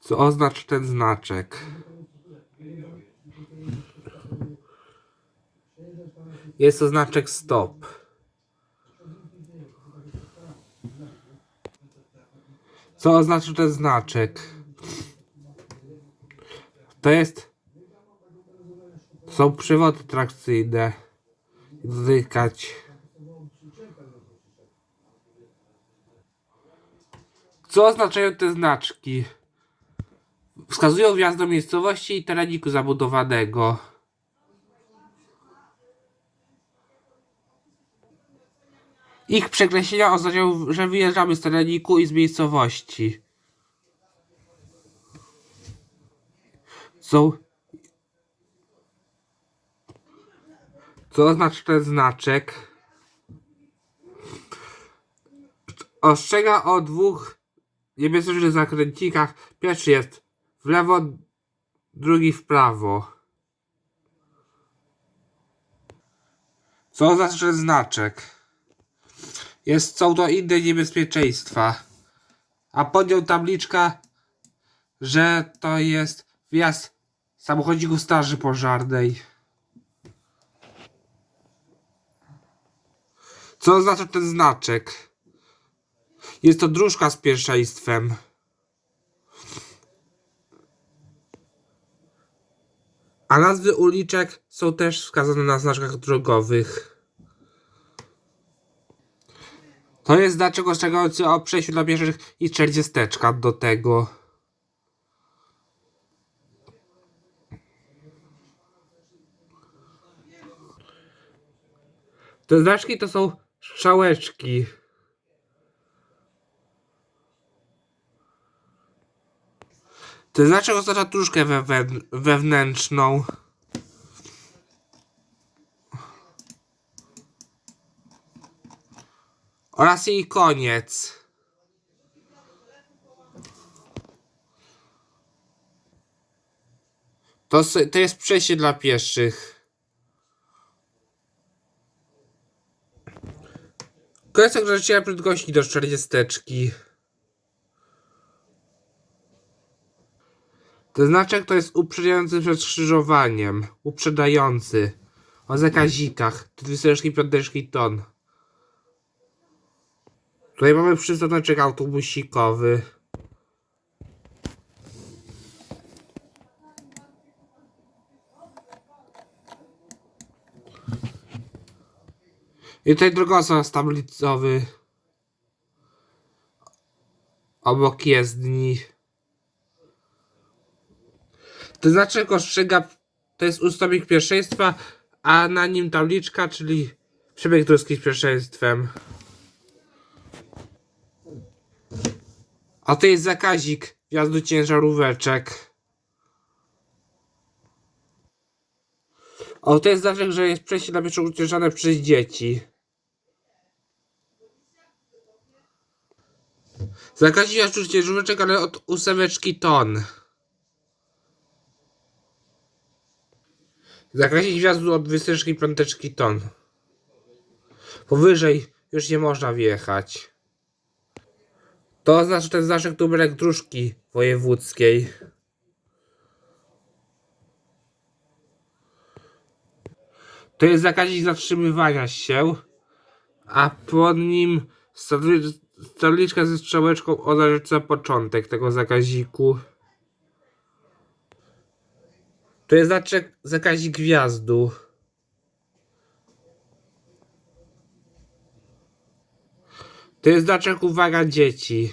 Co oznacza ten znaczek? Jest to znaczek stop. Co oznacza ten znaczek? To jest. Są przewody trakcyjne. Dotykać. Co oznaczają te znaczki? Wskazują wjazd do miejscowości i tereniku zabudowanego. Ich przekreślenia oznaczają, że wyjeżdżamy z tereniku i z miejscowości. Są. Co oznacza ten znaczek? Ostrzega o dwóch niebezpiecznych zakręcikach. Pierwszy jest w lewo, drugi w prawo. Co oznacza ten znaczek? Jest, są to inne niebezpieczeństwa. A pod nią tabliczka, że to jest wjazd samochodzików straży pożarnej. Co oznacza ten znaczek? Jest to dróżka z pierwszeństwem. A nazwy uliczek są też wskazane na znaczkach drogowych. To jest znaczek ostrzegający o przejściu dla pieszych i czterdziesteczka do tego. Te znaczki to są strzałeczki. Ten znaczek oznacza truszkę wewn- wewnętrzną. Oraz jej koniec. To, to jest przejście dla pieszych. Koniec ograniczenia prędkości do 40. Znaczek to jest uprzedzający przed skrzyżowaniem. Uprzedzający. O zakazikach. To 25 ton. Tutaj mamy przystanek autobusikowy. I tutaj drogosład tablicowy. Obok jezdni. To znaczek ostrzega, to jest ustępik pierwszeństwa, a na nim tabliczka, czyli przebieg druski z pierwszeństwem. A to jest zakazik wjazdu ciężaróweczek. O, to jest znaczek, że jest przejście dla pieszych uciężane przez dzieci. Zakazik wjazdu ciężaróweczek, ale od ósemeczki ton. Zakazik wjazdu od wysteczki piąteczki ton. Powyżej już nie można wjechać. To oznacza ten znaczek numerek dróżki wojewódzkiej. To jest zakazik zatrzymywania się, a pod nim tabliczka ze strzałeczką oznaczająca początek tego zakaziku. To jest znaczek zakazik wjazdu. To jest znaczek uwaga dzieci.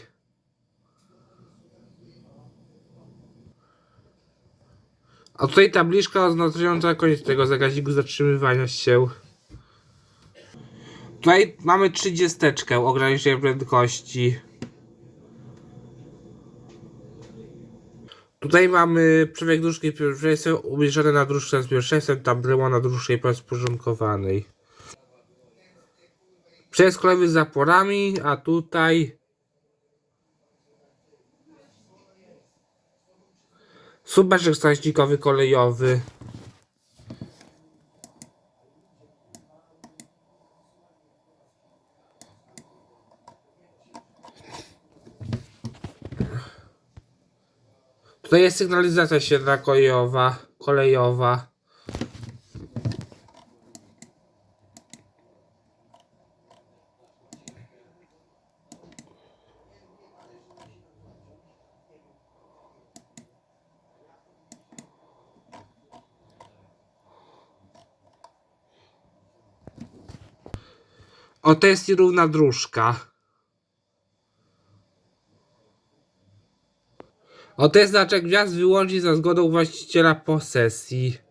A tutaj tabliczka oznaczająca koniec tego zakaziku zatrzymywania się. Tutaj mamy trzydziesteczkę ograniczenia prędkości. Tutaj mamy przebieg dróżki pierwszeństwa umieszczony na dróżce z pierwszeństwem, tam było na dróżce porządkowanej. Przejazd kolejowy z zaporami, a tutaj Subaczek stańcznikowy kolejowy. Tutaj jest sygnalizacja świetna kolejowa. kolejowa. O, to jest nierówna dróżka. O, jest znaczek gwiazd wyłącznie za zgodą właściciela posesji.